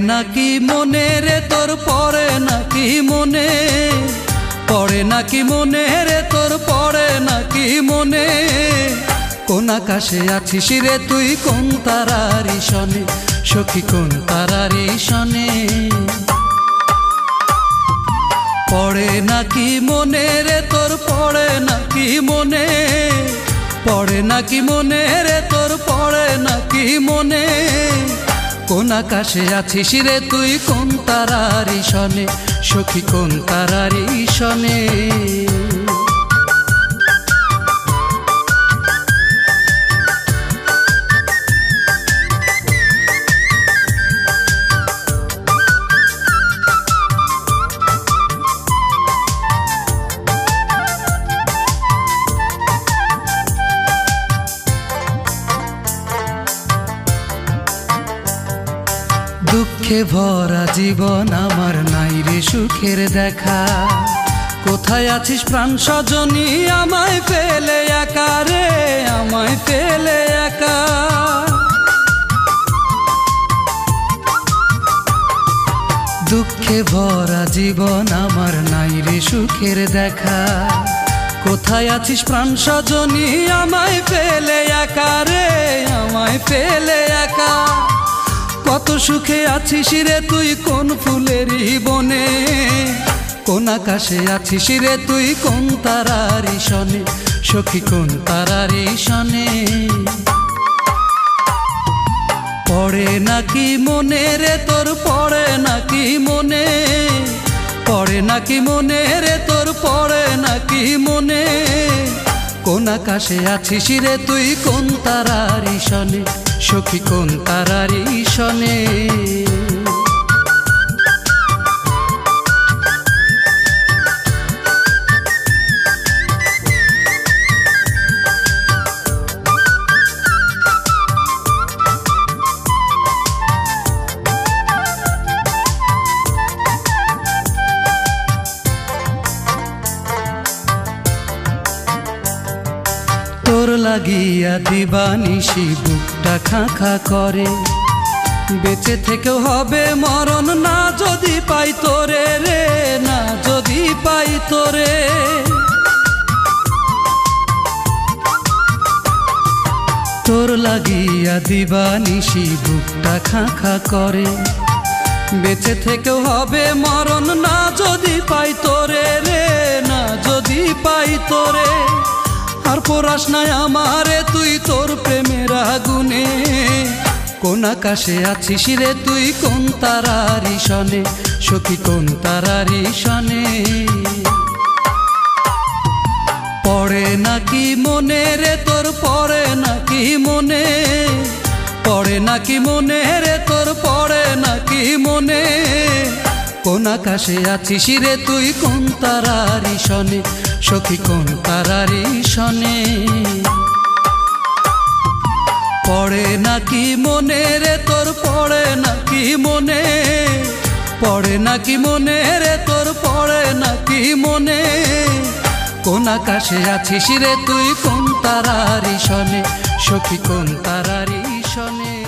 নাকি মনে রে তোর পড়ে নাকি মনে? পড়ে নাকি মনে রে তোর পড়ে নাকি মনে? কোন আকাশে আছিস রে তুই, কোন তারারি শনে সখী কোন তারারি শনে পড়ে নাকি মনে রে তোর পড়ে নাকি মনে? পড়ে নাকি মনে রে তোর পড়ে নাকি মনে? কোন আকাশে আছিস রে তুই কোন তারারি শনে সখী কোন তারারি শনে দুঃখে ভরা জীবন আমার নাই রে সুখের দেখা। কোথায় আছিস প্রাণ সজনী? আমায় ফেলে একা রে, আমায় ফেলে একা। দুঃখে ভরা জীবন আমার নাই রে সুখের দেখা। কোথায় আছিস প্রাণ সজনী? আমায় ফেলে একা রে, আমায় ফেলে একা। সুখে আছিস রে তুই কোন ফুলেরই বনে? কোন আকাশে আছিস রে তুই কোন তারারি শনে সখী কোন তারারি শনে পড়ে নাকি মনে রে তোর, পড়ে নাকি মনে? পড়ে নাকি মনে রে তোর, পড়ে নাকি মনে? কোন আকাশে আছিস রে তুই কোন তারারি শনে সখী কোন তারারি শনে লাগিয়া দিবানিশি বুকটা খা খা করে। বেঁচে থেকেও হবে মরণ, না যদি পাই তোরে রে, না যদি পাই তোরে। তোর লাগিয়া দিবানিশি বুকটা খা খা করে। বেঁচে থেকেও হবে মরণ আর নাই আমারে, তুই তোর প্রেমের আগুনে। কোন আকাশে আছিস রে তুই, কোন তারারি শনে সখী, কোন তারারি শনে পড়ে নাকি মনে রে তোর, পড়ে নাকি মনে? পড়ে নাকি মনে রে তোর, পড়ে নাকি মনে? কোন আকাশে আছিস রে তুই, কোন তারারি শনে সখী, কোন তারারি শনে নাকি মনে রে তোর পড়ে নাকি মনে? পড়ে নাকি মনে রে তোর পড়ে নাকি মনে? কোন আকাশে আছিস রে তুই কোন তারারি শনে সখী কোন তারারি শনে